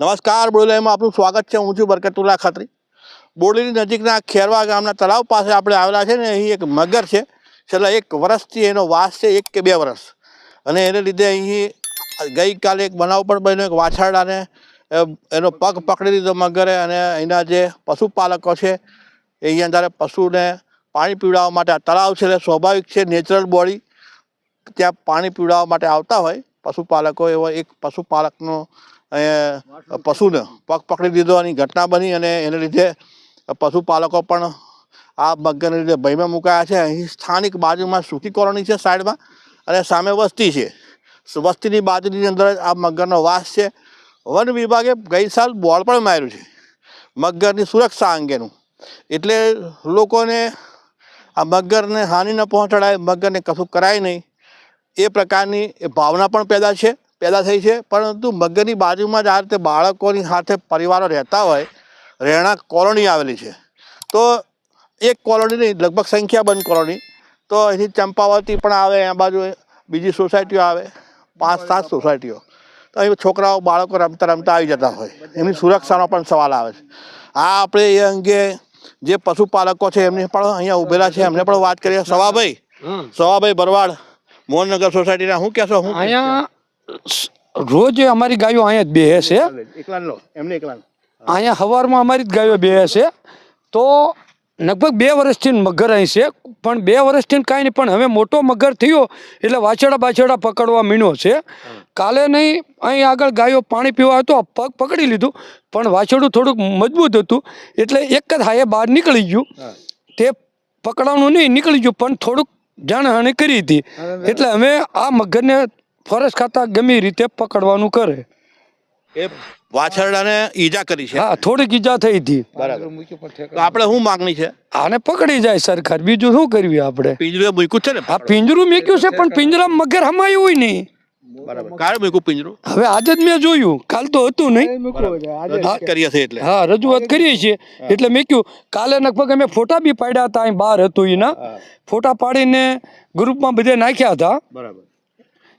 નમસ્કાર બોલેમાં આપનું સ્વાગત છે. હું છું બરકતુલ્લા ખત્રી. બોરડીની નજીકના ખેરવા ગામના તળાવ પાસે આપણે આવેલા છે ને, અહીં એક મગર છે. છેલ્લા એક વર્ષથી એનો વાસ છે, એક કે બે વર્ષ. અને એને લીધે અહીં ગઈકાલે એક બનાવ પણ બન્યો, એક વાછરડાને એનો પગ પકડી લીધો મગરે અને અહીંના જે પશુપાલકો છે, એ અહીંયા જ્યારે પશુને પાણી પીવડાવવા માટે આ તળાવ છે. એટલે સ્વાભાવિક છે, નેચરલ બોડી ત્યાં પાણી પીવડાવવા માટે આવતા હોય. પશુપાલકો એવો એક પશુપાલકનો પશુને પગ પકડી દીધો અને ઘટના બની અને એને લીધે પશુપાલકો પણ આ મગરને લીધે ભયમાં મુકાયા છે. અહીં સ્થાનિક બાજુમાં સુકી કોલોની છે સાઈડમાં અને સામે વસ્તી છે. વસ્તીની બાજુની અંદર જ આ મગરનો વાસ છે. વન વિભાગે ગઈ સાલ બોર્ડ પણ માર્યું છે મગરની સુરક્ષા અંગેનું. એટલે લોકોને આ મગરને હાનિ ન પહોંચાડાય મગરને કશું કરાય નહીં. એ પ્રકારની એ ભાવના પણ પેદા છે. પેદા થઈ છે. પરંતુ મગજની બાજુમાં જ આ રીતે બાળકોની સાથે પરિવારો રહેતા હોય રહેણાંક કોલોની આવેલી છે. તો એક કોલોની નહીં લગભગ સંખ્યાબંધ કોલોની. તો અહીંથી ચંપાવતી પણ આવે આ બાજુ બીજી સોસાયટીઓ આવે પાંચ સાત સોસાયટીઓ. તો અહીં છોકરાઓ બાળકો રમતા રમતા આવી જતા હોય. એમની સુરક્ષાનો પણ સવાલ આવે છે. આ આપણે એ અંગે જે પશુપાલકો છે એમને પણ અહીંયા ઉભેલા છે. એમને પણ વાત કરીએ. સવાભાઈ. સવાભાઈ ભરવાડ મોહનનગર સોસાયટીના. શું કહેશો? હું અહીંયા રોજ અમારી ગાયો અહીંયા જ બેહે છે. અહીંયા સવારમાં અમારી જ ગાયો બેહે છે. તો લગભગ બે વર્ષથી મગર અહીં છે. પણ બે વર્ષથી કાંઈ નહીં પણ હવે મોટો મગર થયો એટલે વાછડા બાછડા પકડવા મીણો છે. કાલે નહીં અહીં આગળ ગાયો પાણી પીવા હતો પગ પકડી લીધું પણ વાછડું થોડુંક મજબૂત હતું. એટલે એક જ હાયે બહાર નીકળી ગયું. તે પકડવાનું નહીં નીકળી ગયું પણ થોડુંક જાણહાણી કરી હતી. એટલે અમે આ મગરને ફોરેસ્ટ ખાતા ગમે રીતે પકડવાનું કરે. એ વાછરડાને ઈજા કરી છે. હા થોડીક ઈજા થઈ હતી. બરાબર. આપણે શું માંગણી છે? આને પકડી જાય સરકાર. બીજું શું કરવી આપણે? પિંજરું મૂક્યું છે ને? આ પિંજરું મેક્યું છે પણ પિંજરા મગર હમાયું હોય નહીં. બરાબર. કારે મૂક્યું પિંજરું? હવે આજે જ મેં જોયું. કાલ તો હતું નહીં. રજૂઆત કરીએ છીએ એટલે. હા રજૂઆત કરીએ છીએ. એટલે મેં કહ્યું કાલે લગભગ અમે ફોટા બી પાડ્યા હતા અહીં બહાર હતું એના. ફોટા પાડીને ગ્રુપમાં બધે નાખ્યા હતા. બરાબર.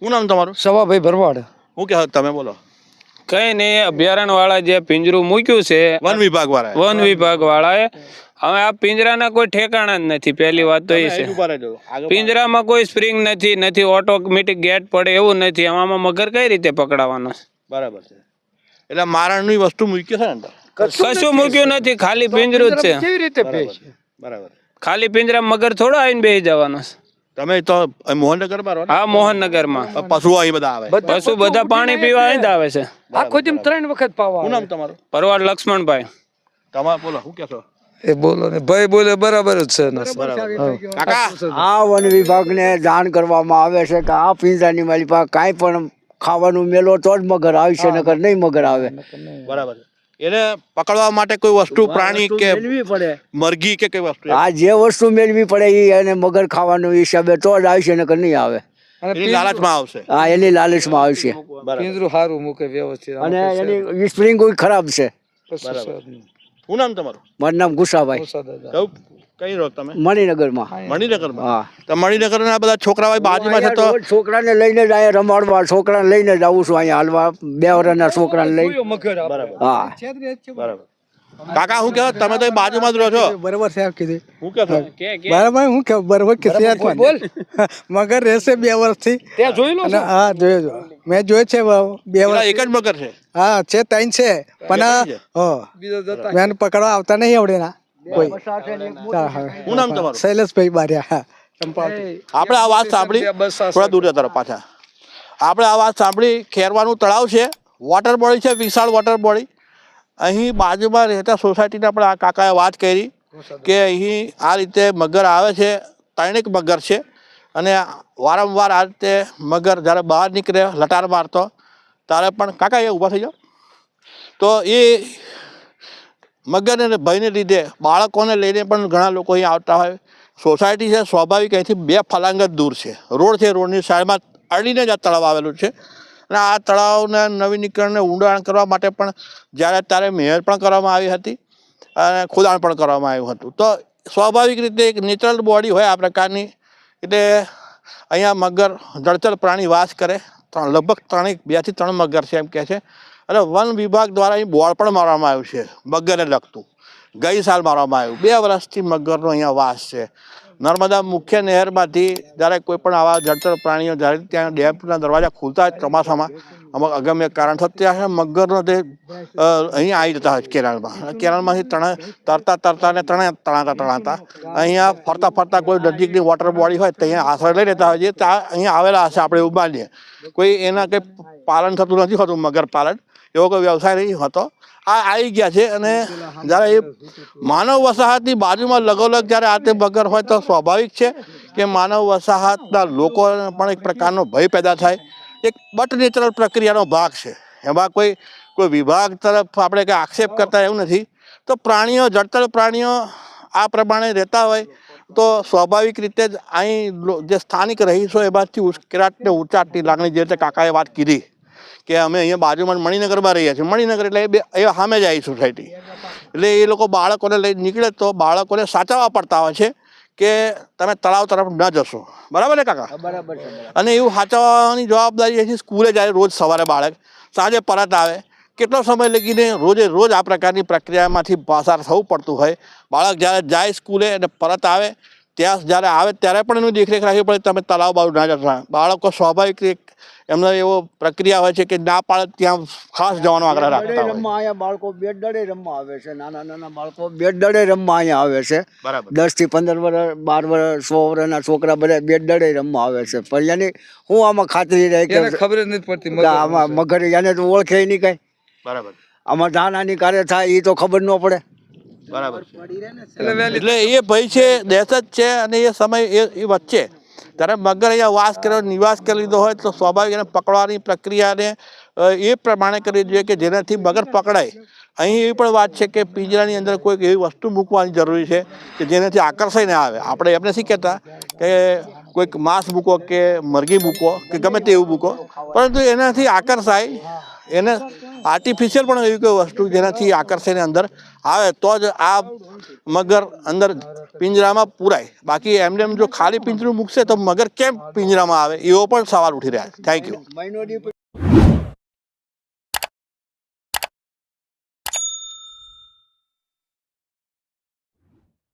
શું નામ તમારું? સવાભાઈ ભરવાડ. કહો તમે બોલો. કઈ નહીં અભયારણ્ય વાળા જે પિંજરું મૂક્યું છે વન વિભાગ વાળા વન વિભાગ વાળાએ હવે આ પિંજરાના કોઈ ઠેકાણા જ નથી પહેલી વાત તો એ છે. પિંજરામાં કોઈ સ્પ્રિંગ નથી નથી ઓટોમેટિક ગેટ પડે એવું નથી. આમાં મગર કઈ રીતે પકડાવાનો બરાબર છે. એટલે મારણની વસ્તુ મૂકી છે અંદર? કશું મૂક્યું નથી ખાલી પિંજરું જ છે. કેવી રીતે બરાબર ખાલી પિંજરા મગર થોડો આવીને બેસી જવાનો છે. તમે તો અહીં મોહનનગરમાં રહો ને? હા મોહનનગરમાં. પશુઓ અહીં બધા આવે. પશુ બધા પાણી પીવા અહીં જ આવે છે. આખો જેમ ત્રણ વખત પાવા શું નામ તમારું? પરવાર લક્ષ્મણભાઈ. તમારે બોલો શું કહેશો? એ બોલો ને ભાઈ બોલે બરાબર જ છે આ વન વિભાગને જાણ કરવામાં આવે છે કે આ પિંજરાની મારી પાસે કાંઈ પણ ખાવાનું મેલો તો જ મગર આવશે નકર નહીં મગર આવે. બરાબર. એને પકડવા માટે કોઈ વસ્તુ પ્રાણી કે મેળવી પડે. મરઘી કે કઈ વસ્તુ આ જે વસ્તુ મેળવી પડે એ એને મગર ખાવાનું હિસાબે તો જ આવશે નકર નહીં આવે. એની લાલચમાં આવશે. હા એની લાલચમાં આવશે. પિંજરું સારું મૂકે વ્યવસ્થિત અને એની સ્પ્રિંગ ખરાબ છે. શું નામ તમારું? મારું નામ ગુસાભાઈ. કઈ રહો તમે? મણિનગરમાં. મણિનગરમાં? હા. તો મણિનગરના બધા છોકરાઓ અહીં બાજુમાં છે તો છોકરાને લઈને જ અહીંયા રમાડવા છોકરાને લઈને જ આવું છું અહીંયા હાલવા. બે વર્ષના છોકરાને હા. બરાબર. કાકા શું કહો તમે તો બાજુમાં જ રહો છો? બરાબર સાહેબ કીધું શું કહો બરાબર હું કે બરાબર કે બોલ મગર રહેશે બે વર્ષથી ત્યાં જોઈ લો હા જોયો જો મેં જોયો છે બે વર્ષ એક જ મગર છે? હા છે ત્રણ છે. પણ હો. મેં પકડવા આવતા નહીં આવડે ના કોઈ હા, નામ તમારું? શૈલેષભાઈ બારિયા આપણે આ વાત સાંભળી થોડા દૂર જતા પાછા. આપણે આ વાત સાંભળી ખેરવાનું તળાવ છે વોટર બોડી છે વિશાળ વોટર બોડી અહીં બાજુમાં રહેતા સોસાયટીના પણ આ કાકાએ વાત કરી કે અહીં આ રીતે મગર આવે છે ત્રણેક મગર છે. અને વારંવાર આ રીતે મગર જ્યારે બહાર નીકળે લટાર મારતો ત્યારે પણ કાકા એ ઊભા થઈ જાઓ. તો એ મગરને અને ભયને લીધે બાળકોને લઈને પણ ઘણા લોકો અહીંયા આવતા હોય. સોસાયટી છે, સ્વાભાવિક અહીંથી બે ફલાંગ જ દૂર છે. રોડ છે, રોડની સાઈડમાં અડીને જ આ તળાવ આવેલું છે. અને આ તળાવના નવીનીકરણને ઊંડાણ કરવા માટે પણ જ્યારે ત્યારે મહેનત પણ કરવામાં આવી હતી અને ખોદાણ પણ કરવામાં આવ્યું હતું. તો સ્વાભાવિક રીતે એક નેચરલ બોડી હોય આ પ્રકારની, એટલે અહીંયા મગર જળચર પ્રાણી વાસ કરે. ત્રણ, લગભગ ત્રણેક, બેથી ત્રણ મગર છે એમ કહે છે. અને વન વિભાગ દ્વારા અહીં બોર્ડ પણ મારવામાં આવ્યું છે, મગરને લગતું. ગઈ સાલ મારવામાં આવ્યું. બે વર્ષથી મગરનો અહીંયા વાસ છે. નર્મદા મુખ્ય નહેરમાંથી જ્યારે કોઈ પણ આવા જળચર પ્રાણીઓ જ્યારે ત્યાં ડેમના દરવાજા ખુલતા ચોમાસામાં અમુક અગમ્ય કારણ થતું ત્યારે મગરનો તે અહીં આવી જતા હોય કેરળમાં. કેરળમાંથી તણા તરતા તરતા ને તણા તણાતા તણાતા. અહીંયા ફરતા ફરતા કોઈ નજીકની વોટર બોડી હોય તો અહીંયા આશ્રય લઈ લેતા હોય છે. ત્યાં અહીંયા આવેલા હશે આપણે એવું માનીએ. કોઈ એના કંઈ પાલન થતું નથી હોતું, મગર પાલન. એવો કોઈ વ્યવસાય નહીં હોતો. આ આવી ગયા છે અને જ્યારે એ માનવ વસાહતની બાજુમાં લગોલગ જ્યારે આ તે મગર હોય તો સ્વાભાવિક છે કે માનવ વસાહતના લોકોને પણ એક પ્રકારનો ભય પેદા થાય. એક બટ નેચરલ પ્રક્રિયાનો ભાગ છે. એમાં કોઈ કોઈ વિભાગ તરફ આપણે કંઈ આક્ષેપ કરતા એવું નથી. તો પ્રાણીઓ જળચર પ્રાણીઓ આ પ્રમાણે રહેતા હોય તો સ્વાભાવિક રીતે જ અહીં જે સ્થાનિક રહીશો એમાંથી ઉશ્કેરાટને ઉચાટની લાગણી જે રીતે કાકાએ વાત કીધી કે અમે અહીંયા બાજુમાં મણિનગરમાં રહીએ છીએ. મણિનગર એટલે બે, એ સામે જ આવી સોસાયટી. એટલે એ લોકો બાળકોને લઈને નીકળે તો બાળકોને સાચવવા પડતા હોય છે. કે તમે તળાવ તરફ ન જશો. બરાબર ને કાકા? બરાબર અને એવું સાચવવાની જવાબદારી છે સ્કૂલે જાય રોજ સવારે બાળક. સાંજે પરત આવે. કેટલો સમય લગીને રોજે રોજ આ પ્રકારની પ્રક્રિયામાંથી પસાર થવું પડતું હોય. બાળક જ્યારે જાય સ્કૂલે અને પરત આવે ત્યાં જ્યારે આવે ત્યારે પણ એનું દેખરેખ રાખવી પડે તમે તળાવ બાજુ ના જતા. બાળકો સ્વાભાવિક રીતે એમનો એવો પ્રક્રિયા હોય છે કે ના પાડે ત્યાં ખાસ જવાનો આગ્રહ રાખતા હોય. રમવા અહીંયા બાળકો બેટ દડે રમવા આવે છે. નાના નાના બાળકો બેટ દડે રમવા અહીંયા આવે છે. બરાબર. દસથી પંદર વર્ષ બાર વર્ષ સો વર્ષના છોકરા બધા બેટ દડે રમવા આવે છે. પણ એની હું આમાં ખાતરી રહી કે ખબર જ નથી પડતી મગર આમાં મગર એને તો ઓળખે નહીં કઈ. બરાબર. આમાં ધાનાની કાર્ય થાય એ તો ખબર ન પડે. બરાબર એટલે એટલે એ ભય છે દહેશત છે અને એ સમય એ એ વચ્ચે. ત્યારે મગર અહીંયા વાસ કર્યો નિવાસ કરી લીધો હોય તો સ્વાભાવિક એને પકડવાની પ્રક્રિયાને એ પ્રમાણે કરવી જોઈએ કે જેનાથી મગર પકડાય. અહીં એવી પણ વાત છે કે પિંજરાની અંદર કોઈક એવી વસ્તુ મૂકવાની જરૂરી છે કે જેનાથી આકર્ષાય ના આવે. આપણે એમને નથી કહેતા? કે કોઈક માંસ મૂકો કે મરઘી મૂકો કે ગમે તેવું મૂકો. પરંતુ એનાથી આકર્ષાય એને આર્ટિફિશિયલ પણ એવી કોઈ વસ્તુ જેનાથી આકર્ષણની અંદર આવે, તો જ આ મગર અંદર પિંજરામાં પૂરાય. બાકી એમને એમ જો ખાલી પિંજરું મૂકશે તો મગર કેમ પિંજરામાં આવે? એવો પણ સવાલ ઉઠી રહ્યા છે. Thank you